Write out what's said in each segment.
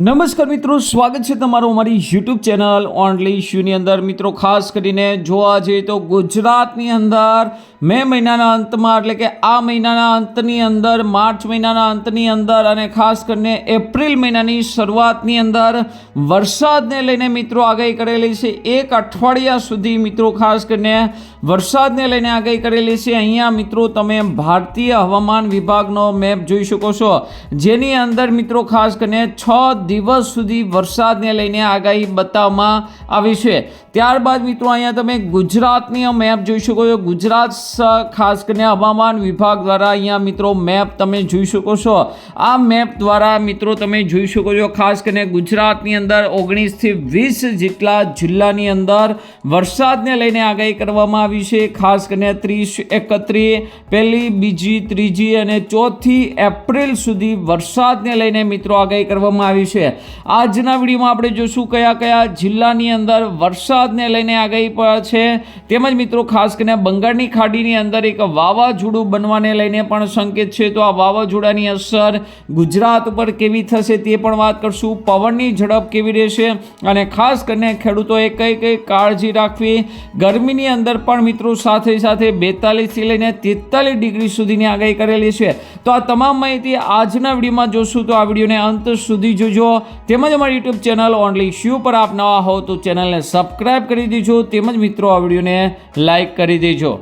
નમસ્કાર મિત્રો, સ્વાગત છે તમારું અમારી યુટ્યુબ ચેનલ ઓનલી શ્યુની અંદર. મિત્રો, ખાસ કરીને જોવા જઈએ તો ગુજરાતની અંદર મે મહિનાના અંતમાં, એટલે કે આ મહિનાના અંતની અંદર, માર્ચ મહિનાના અંતની અંદર અને ખાસ કરીને એપ્રિલ મહિનાની શરૂઆતની અંદર વરસાદને લઈને મિત્રો આગાહી કરેલી છે. એક અઠવાડિયા સુધી મિત્રો ખાસ કરીને વરસાદને લઈને આગાહી કરેલી છે. અહીંયા મિત્રો તમે ભારતીય હવામાન વિભાગનો મેપ જોઈ શકો છો. જેની અંદર મિત્રો ખાસ કરીને છ દિવસ સુધી વરસાદને લઈને આગાહી બતાવવામાં આવી છે. ત્યારબાદ મિત્રો, અહીંયા તમે ગુજરાતની મેપ જોઈ શકો છો. ગુજરાત ખાસ કરીને હવામાન વિભાગ દ્વારા અહીંયા મિત્રો મેપ તમે જોઈ શકો છો. આ મેપ દ્વારા મિત્રો તમે જોઈ શકો છો, ખાસ કરીને ગુજરાતની અંદર ઓગણીસથી વીસ જેટલા જિલ્લાની અંદર વરસાદને લઈને આગાહી કરવામાં આવી છે. ખાસ કરીને ત્રીસ એકત્રીસ પહેલી, બીજી, ત્રીજી અને ચોથી એપ્રિલ સુધી વરસાદને લઈને મિત્રો આગાહી કરવામાં આવી છે. આજના વિડીયોમાં આપણે જોશું કયા કયા જિલ્લાની અંદર વરસાદને લઈને આગાહી પણ છે. તેમજ મિત્રો, ખાસ કરીને બંગાળની ખાડીની અંદર એક વાવાઝોડું બનવાને લઈને પણ સંકેત છે. તો આ વાવાઝોડાની અસર ગુજરાત ઉપર કેવી થશે તે પણ વાત કરશું. પવનની ઝડપ કેવી રહેશે અને ખાસ કરીને ખેડૂતોએ કઈ કઈ કાળજી રાખવી. ગરમીની અંદર પણ મિત્રો, સાથે સાથે બેતાલીસથી લઈને તેતાલીસ ડિગ્રી સુધીની આગાહી કરેલી છે. તો આ તમામ માહિતી આજના વિડીયોમાં જોશું. તો આ વિડીયોને અંત સુધી જોજો. તેમજ અમારી યુટ્યુબ ચેનલ ઓનલી શ્યુ પર આપ નવા હો તો ચેનલને સબસ્ક્રાઇબ કરી દેજો, તેમજ મિત્રો આ વિડીયોને લાઇક કરી દેજો.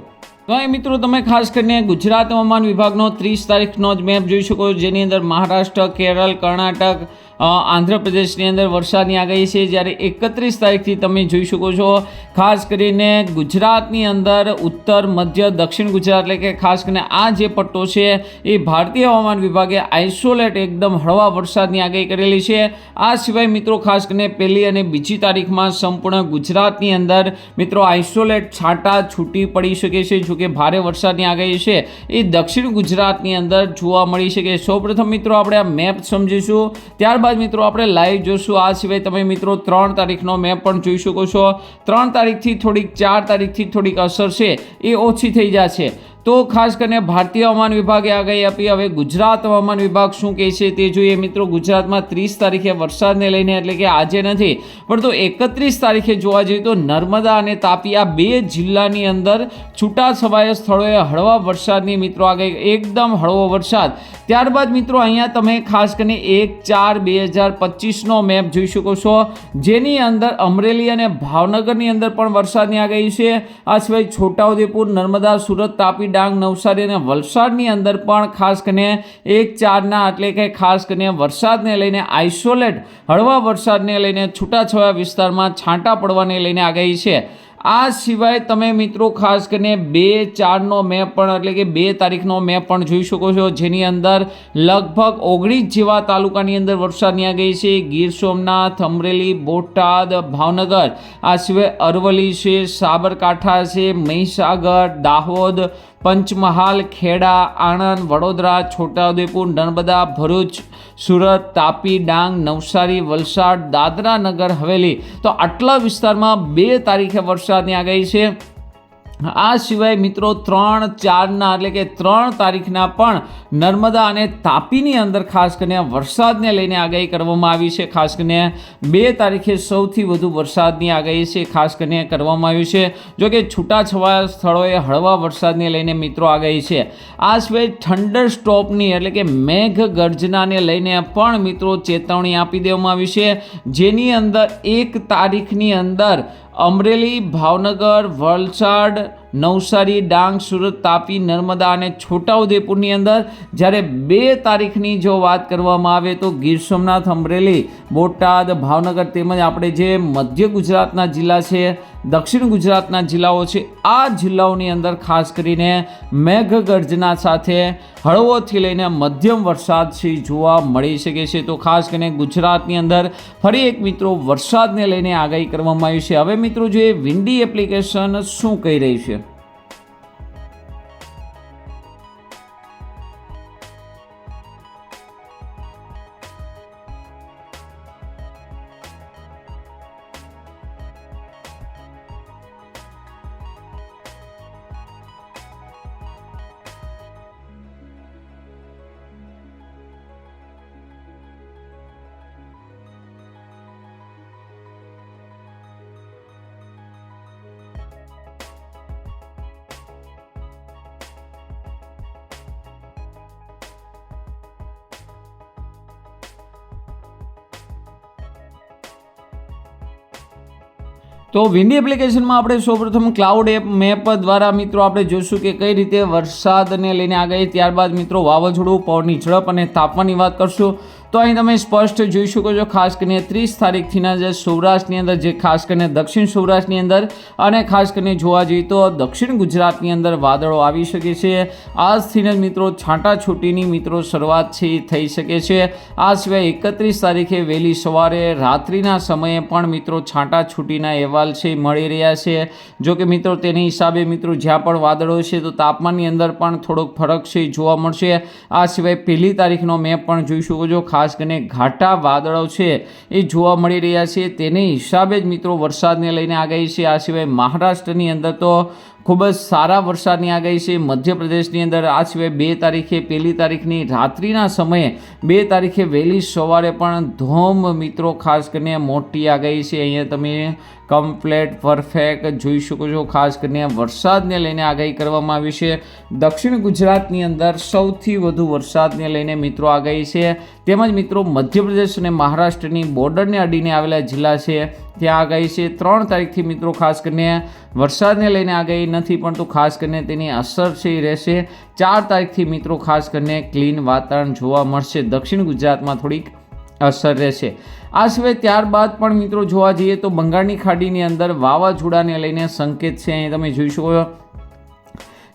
તો અહીં મિત્રો તમે ખાસ કરીને ગુજરાત હવામાન વિભાગનો ત્રીસ તારીખનો જ મેપ જોઈ શકો જેની અંદર મહારાષ્ટ્ર, કેરળ, કર્ણાટક આંધ્રપ્રદેશની અંદર વરસાદની આગાહી છે. જ્યારે એકત્રીસ તારીખથી તમે જોઈ શકો છો, ખાસ કરીને ગુજરાતની અંદર ઉત્તર, મધ્ય, દક્ષિણ ગુજરાત, એટલે કે ખાસ કરીને આ જે પટ્ટો છે, એ ભારતીય હવામાન વિભાગે આઇસોલેટ એકદમ હળવા વરસાદની આગાહી કરેલી છે. આ સિવાય મિત્રો, ખાસ કરીને પહેલી અને બીજી તારીખમાં સંપૂર્ણ ગુજરાતની અંદર મિત્રો આઇસોલેટ છાંટા છૂટી પડી શકે છે. જોકે ભારે વરસાદની આગાહી છે. એ દક્ષિણ ગુજરાતની અંદર જોવા મળી શકે. સૌપ્રથમ મિત્રો, આપણે આ મેપ સમજીશું. ત્યારબાદ મિત્રો આપણે લાઈવ જોશું. આ સિવાય તમે મિત્રો ત્રણ તારીખનો મેપ પણ જોઈ શકો છો. ત્રણ તારીખથી થોડીક ચાર તારીખથી થોડીક અસર છે. એ ઓછી થઈ જશે. તો ખાસ કરીને ભારતીય હવામાન વિભાગે આગાહી આપી. હવે ગુજરાત હવામાન વિભાગ શું કહે છે તે જોઈએ. મિત્રો, ગુજરાતમાં ત્રીસ તારીખે વરસાદને લઈને એટલે કે આજે નથી પણ તો એકત્રીસ તારીખે જોવા જઈએ તો નર્મદા અને તાપી આ બે જિલ્લાની અંદર છૂટા છવાયા સ્થળોએ હળવા વરસાદની મિત્રો આગાહી, એકદમ હળવો વરસાદ. ત્યારબાદ મિત્રો, અહીંયા તમે ખાસ કરીને એક ચાર બે હજાર પચીસનો મેપ જોઈ શકો છો, જેની અંદર અમરેલી અને ભાવનગરની અંદર પણ વરસાદની આગાહી છે. આ સિવાય છોટાઉદેપુર, નર્મદા, સુરત, તાપી ડાંગ, નવસારી અને વલસાડની અંદર પણ ખાસ કરીને એક ચારના એટલે કે ખાસ કરીને વરસાદને લઈને આઇસોલેટ, હળવા વરસાદને લઈને છૂટાછવાયા વિસ્તારમાં છાંટા પડવાને લઈને આગાહી છે. આ સિવાય તમે મિત્રો ખાસ કરીને બે ચારનો મેપ પણ, એટલે કે બે તારીખનો મેપ પણ જોઈ શકો છો, જેની અંદર લગભગ ઓગણીસ જેવા તાલુકાની અંદર વરસાદની આગાહી છે. ગીર સોમનાથ, અમરેલી, બોટાદ, ભાવનગર, આ સિવાય અરવલ્લી છે, સાબરકાંઠા છે, મહીસાગર, દાહોદ પંચમહાલ, ખેડા, આણંદ, વડોદરા, છોટાઉદેપુર, નર્મદા, ભરૂચ, સુરત, તાપી, ડાંગ, નવસારી, વલસાડ, દાદરા નગર, હવેલી. તો આટલા વિસ્તારમાં બે તારીખે વરસાદની આગાહી છે. આ સિવાય મિત્રો ત્રણ ચારના એટલે કે ત્રણ તારીખના પણ નર્મદા અને તાપીની અંદર ખાસ કરીને વરસાદને લઈને આગાહી કરવામાં આવી છે. ખાસ કરીને બે તારીખે સૌથી વધુ વરસાદની આગાહી છે ખાસ કરીને કરવામાં આવી છે. જો કે છૂટાછવાયા સ્થળોએ હળવા વરસાદને લઈને મિત્રો આગાહી છે. આ સિવાય ઠંડર સ્ટોપની એટલે કે મેઘ ગર્જનાને લઈને પણ મિત્રો ચેતવણી આપી દેવામાં આવી છે. જેની અંદર એક તારીખની અંદર અમરેલી ભાવનગર વલસાડ નવસારી, ડાંગ, સુરત, તાપી, નર્મદા અને છોટાઉદેપુરની અંદર જ્યારે બે તારીખની જો વાત કરવામાં આવે તો ગીર સોમનાથ, અમરેલી, બોટાદ, ભાવનગર તેમજ આપણે જે મધ્ય ગુજરાતના જિલ્લા છે, દક્ષિણ ગુજરાતના જિલ્લાઓ છે, આ જિલ્લાઓની અંદર ખાસ કરીને મેઘગર્જના સાથે હળવોથી લઈને મધ્યમ વરસાદ છે જોવા મળી શકે છે. તો ખાસ કરીને ગુજરાતની અંદર ફરી એક મિત્રો વરસાદને લઈને આગાહી કરવામાં આવી છે. હવે મિત્રો જે વિન્ડી એપ્લિકેશન શું કહી રહી છે? તો વિન્ડી એપ્લિકેશનમાં આપણે સૌપ્રથમ ક્લાઉડ એપ મેપ દ્વારા મિત્રો આપણે જોશું કે કઈ રીતે વરસાદને લઈને આગાહી. ત્યારબાદ મિત્રો વાવાઝોડું, પવનની ઝડપ અને તાપમાનની વાત કરશું. તો અહીં તમે સ્પષ્ટ જોઈ શકો છો, ખાસ કરીને ત્રીસ તારીખથીના જે સૌરાષ્ટ્રની અંદર, જે ખાસ કરીને દક્ષિણ સૌરાષ્ટ્રની અંદર, અને ખાસ કરીને જોવા જઈએ તો દક્ષિણ ગુજરાતની અંદર વાદળો આવી શકે છે. આજથીને મિત્રો છાંટાછૂટીની મિત્રો શરૂઆત છે થઈ શકે છે. આ સિવાય એકત્રીસ તારીખે વહેલી સવારે રાત્રિના સમયે પણ મિત્રો છાંટાછૂટીના અહેવાલ છે, મળી રહ્યા છે. જો કે મિત્રો તેની હિસાબે મિત્રો જ્યાં પણ વાદળો છે, તો તાપમાનની અંદર પણ થોડોક ફરક છે, જોવા મળશે. આ સિવાય પહેલી તારીખનો મેપ પણ જોઈ શકો છો ખાસ કરીને ઘાટા વાદળો છે એ જોવા મળી રહ્યા છે. તેને હિસાબે જ મિત્રો વરસાદને લઈને આગાહી છે. આ સિવાય મહારાષ્ટ્રની અંદર તો ખૂબ જ સારા વરસાદની આગાહી છે. મધ્યપ્રદેશની અંદર આ સિવાય બે તારીખે પહેલી તારીખની રાત્રિના સમયે બે તારીખે વહેલી સવારે પણ ધોમ મિત્રો, ખાસ કરીને મોટી આગાહી છે. અહીંયા તમે કમ્પ્લેટ પરફેક્ટ જોઈ શકો છો. ખાસ કરીને વરસાદને લઈને આગાહી કરવામાં આવી છે. દક્ષિણ ગુજરાતની અંદર સૌથી વધુ વરસાદને લઈને મિત્રો આગાહી છે. તેમજ મિત્રો મધ્યપ્રદેશ અને મહારાષ્ટ્રની બોર્ડરને અડીને આવેલા જિલ્લા છે. ત્યાં આગાહી છે. ત્રણ તારીખથી મિત્રો ખાસ કરીને વરસાદને લઈને આગાહી નથી પણ તો ખાસ કરીને તેની અસર છે એ રહેશે. ચાર તારીખથી મિત્રો, ખાસ કરીને ક્લીન વાતાવરણ જોવા મળશે. દક્ષિણ ગુજરાતમાં થોડીક અસર રહેશે. આ સિવાય ત્યારબાદ પણ મિત્રો, જોવા જઈએ તો બંગાળની ખાડીની અંદર વાવાઝોડાને લઈને સંકેત છે. અહીં તમે જોઈ શકો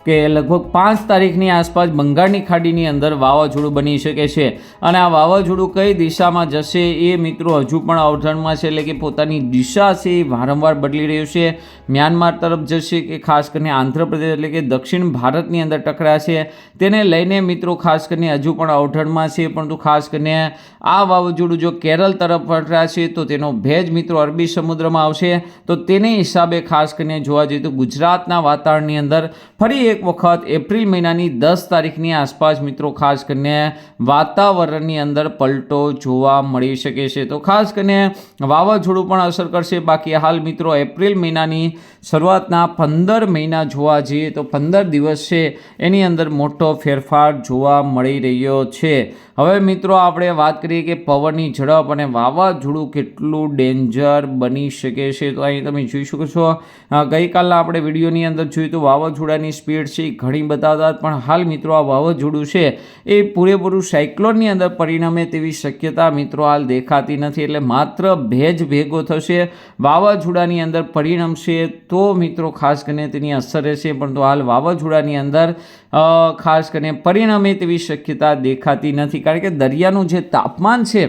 કે લગભગ પાંચ તારીખની આસપાસ બંગાળની ખાડીની અંદર વાવાઝોડું બની શકે છે. અને આ વાવાઝોડું કઈ દિશામાં જશે એ મિત્રો હજુ પણ અવધણમાં છે, એટલે કે પોતાની દિશા છે એ વારંવાર બદલી રહ્યું છે. મ્યાનમાર તરફ જશે કે ખાસ કરીને આંધ્રપ્રદેશ, એટલે કે દક્ષિણ ભારતની અંદર ટકરાશે તેને લઈને મિત્રો ખાસ કરીને હજુ પણ અવઢણમાં છે, પરંતુ ખાસ કરીને આ વાવાઝોડું જો કેરળ તરફ ટકરાશે તો તેનો ભેજ મિત્રો અરબી સમુદ્રમાં આવશે. તો તેને હિસાબે ખાસ કરીને જોવા જઈએ તો ગુજરાતના વાતાવરણની અંદર ફરી એક વખત એપ્રિલ મહિનાની દસ તારીખની આસપાસ, મિત્રો, ખાસ કરીને વાતાવરણની અંદર પલટો જોવા મળી શકે છે. તો ખાસ કરીને વાવાઝોડું પણ અસર કરશે. બાકી હાલ, મિત્રો, એપ્રિલ મહિનાની શરૂઆતના પંદર મહિના જોવા જઈએ તો પંદર દિવસ છે. એની અંદર મોટો ફેરફાર જોવા મળી રહ્યો છે. હવે મિત્રો આપણે વાત કરીએ કે પવનની ઝડપ અને વાવાઝોડું કેટલું ડેન્જર બની શકે છે. તો અહીં તમે જોઈ શકો છો ગઈકાલના આપણે વિડીયોની અંદર જોયું તો વાવાઝોડાની સ્પીડ છે ઘણી બતાવતા પણ હાલ મિત્રો આ વાવાઝોડું છે એ પૂરેપૂરું સાયક્લોનની અંદર પરિણમે તેવી શક્યતા મિત્રો હાલ દેખાતી નથી, એટલે માત્ર ભેજ ભેગો થશે. વાવાઝોડાની અંદર પરિણમશે તો મિત્રો ખાસ કરીને તેની અસર રહેશે, પરંતુ હાલ વાવાઝોડાની અંદર ખાસ કરીને પરિણમે તેવી શક્યતા દેખાતી નથી. કારણ કે દરિયાનું જે તાપમાન છે,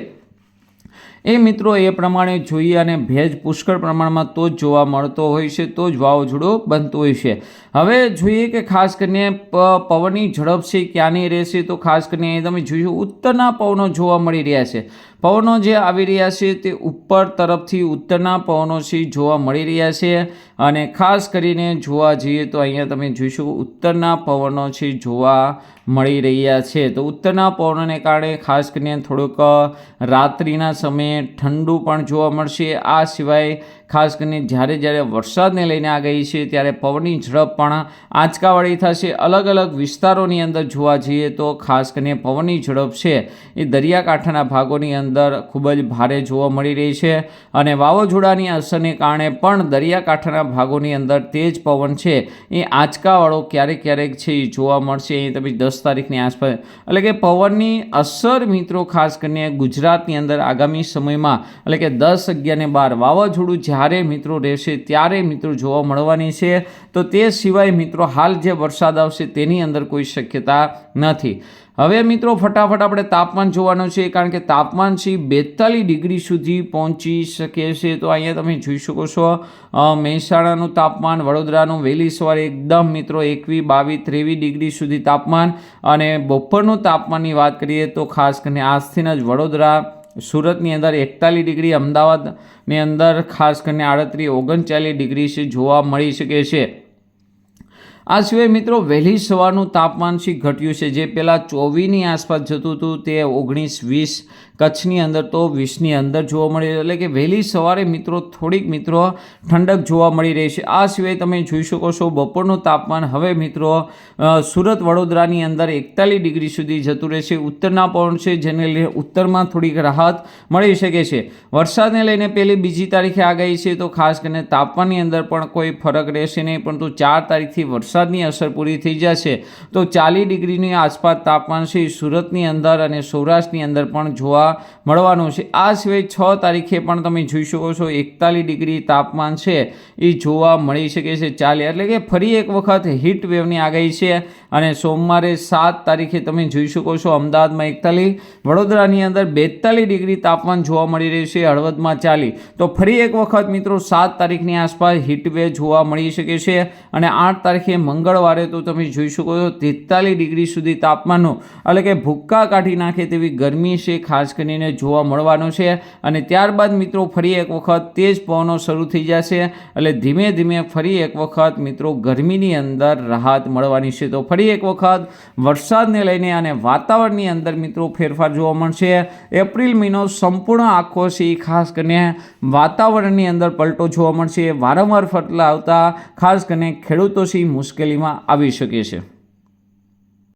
એ મિત્રો એ પ્રમાણે જોઈએ અને ભેજ પુષ્કળ પ્રમાણમાં તો જ જોવા મળતો હોય છે, તો જ વાવાઝોડું બનતું હોય છે. હવે જોઈએ કે ખાસ કરીને પવનની ઝડપ છે ક્યાંની રહેશે તો ખાસ કરીને તમે જોયું, ઉત્તરના પવનો જોવા મળી રહ્યા છે. પવનો જે આવી રહ્યા છે તે ઉપર તરફથી ઉત્તરના પવનો છે જોવા મળી રહ્યા છે અને ખાસ કરીને જોવા જઈએ તો અહીંયા તમે જોઈશું ઉત્તરના પવનો છે જોવા મળી રહ્યા છે. તો ઉત્તરના પવનોને કારણે ખાસ કરીને થોડુંક રાત્રિના સમયે ઠંડુ પણ જોવા મળશે. આ સિવાય ખાસ કરીને જ્યારે જ્યારે વરસાદને લઈને આ ગઈ છે ત્યારે પવનની ઝડપ પણ આંચકાવાળી થશે. અલગ અલગ વિસ્તારોની અંદર જોવા જઈએ તો ખાસ કરીને પવનની ઝડપ છે એ દરિયાકાંઠાના ભાગોની અંદર ખૂબ જ ભારે જોવા મળી રહી છે અને વાવાઝોડાની અસરને કારણે પણ દરિયાકાંઠાના ભાગોની અંદર તેજ પવન છે એ આંચકાવાળો ક્યારેક ક્યારેક છે એ જોવા મળશે. એ તમે દસ તારીખની આસપાસ એટલે કે પવનની અસર મિત્રો ખાસ કરીને ગુજરાતની અંદર આગામી સમયમાં એટલે કે દસ અગિયાર ને બાર વાવાઝોડું જ્યારે મિત્રો રહેશે ત્યારે મિત્રો જોવા મળવાની છે. તો તે સિવાય મિત્રો હાલ જે વરસાદ આવશે તેની અંદર કોઈ શક્યતા નથી. હવે મિત્રો ફટાફટ આપણે તાપમાન જોવાનું છે, કારણ કે તાપમાન છે બેતાલીસ ડિગ્રી સુધી પહોંચી શકે છે. તો અહીંયા તમે જોઈ શકો છો મહેસાણાનું તાપમાન, વડોદરાનું વહેલી સવારે એકદમ મિત્રો એકવી બાવીસ, ત્રેવીસ ડિગ્રી સુધી તાપમાન. અને બપોરનું તાપમાનની વાત કરીએ તો ખાસ કરીને આજથીના જ વડોદરા સુરતની અંદર એકતાલીસ ડિગ્રી અમદાવાદની અંદર ખાસ કરીને આડત્રીસ, ઓગણચાલીસ ડિગ્રી છે, જોવા મળી શકે છે. આ સિવાય મિત્રો વહેલી સવારનું તાપમાન છે ઘટ્યું છે? જે પહેલાં ચોવીસની આસપાસ જતું હતું તે ઓગણીસ વીસ કચ્છની અંદર તો વીસની અંદર જોવા મળી એટલે કે વહેલી સવારે મિત્રો થોડીક મિત્રો ઠંડક જોવા મળી રહી છે. આ સિવાય તમે જોઈ શકો છો બપોરનું તાપમાન હવે મિત્રો સુરત વડોદરાની અંદર એકતાલીસ ડિગ્રી સુધી જતું રહેશે. ઉત્તરના પવન છે જેને લઈને ઉત્તરમાં થોડીક રાહત મળી શકે છે. વરસાદને લઈને પહેલી બીજી તારીખે આગાહી છે તો ખાસ કરીને તાપમાનની અંદર પણ કોઈ ફરક રહેશે નહીં, પરંતુ ચાર તારીખથી વરસાદની અસર પૂરી થઈ જશે. તો ચાલીસ ડિગ્રીની આસપાસ તાપમાન છે સુરતની અંદર અને સૌરાષ્ટ્રની અંદર પણ જોવા મળવાનું છે. આ સિવાય છ તારીખે પણ તમે જોઈ શકો છો, એકતાલીસ ડિગ્રી તાપમાન છે. એ જોવા મળી શકે છે, ચાલે. એટલે કે ફરી એક વખત હીટ વેવની આગાહી છે અને સોમવારે સાત તારીખે તમે જોઈ શકો છો, અમદાવાદમાં એકતાલીસ, વડોદરાની અંદર બેતાલીસ ડિગ્રી તાપમાન જોવા મળી રહ્યું છે, હળવદમાં ચાલી તો ફરી એક વખત મિત્રો સાત તારીખની આસપાસ હીટવેવ જોવા મળી શકે છે અને આઠ તારીખે મંગળવારે તો તમે જોઈ શકો છો, તેતાલીસ ડિગ્રી સુધી તાપમાનનું, એટલે કે ભૂક્કા કાઢી નાખે તેવી ગરમી છે ખાસ કરીને જોવા મળવાનું છે અને ત્યારબાદ મિત્રો ફરી એક વખત તેજ પવનો શરૂ થઈ જશે. એટલે ધીમે ધીમે ફરી એક વખત મિત્રો ગરમીની અંદર રાહત મળવાની છે. તો ફરી એક વખત વરસાદને લઈને અને વાતાવરણની અંદર મિત્રો ફેરફાર જોવા મળશે. એપ્રિલ મહિનો સંપૂર્ણ આખો છે. ખાસ કરીને વાતાવરણની અંદર પલટો જોવા મળશે. વારંવાર ફટલા આવતા, ખાસ કરીને ખેડૂતો છે મુશ્કેલીમાં આવી શકે છે.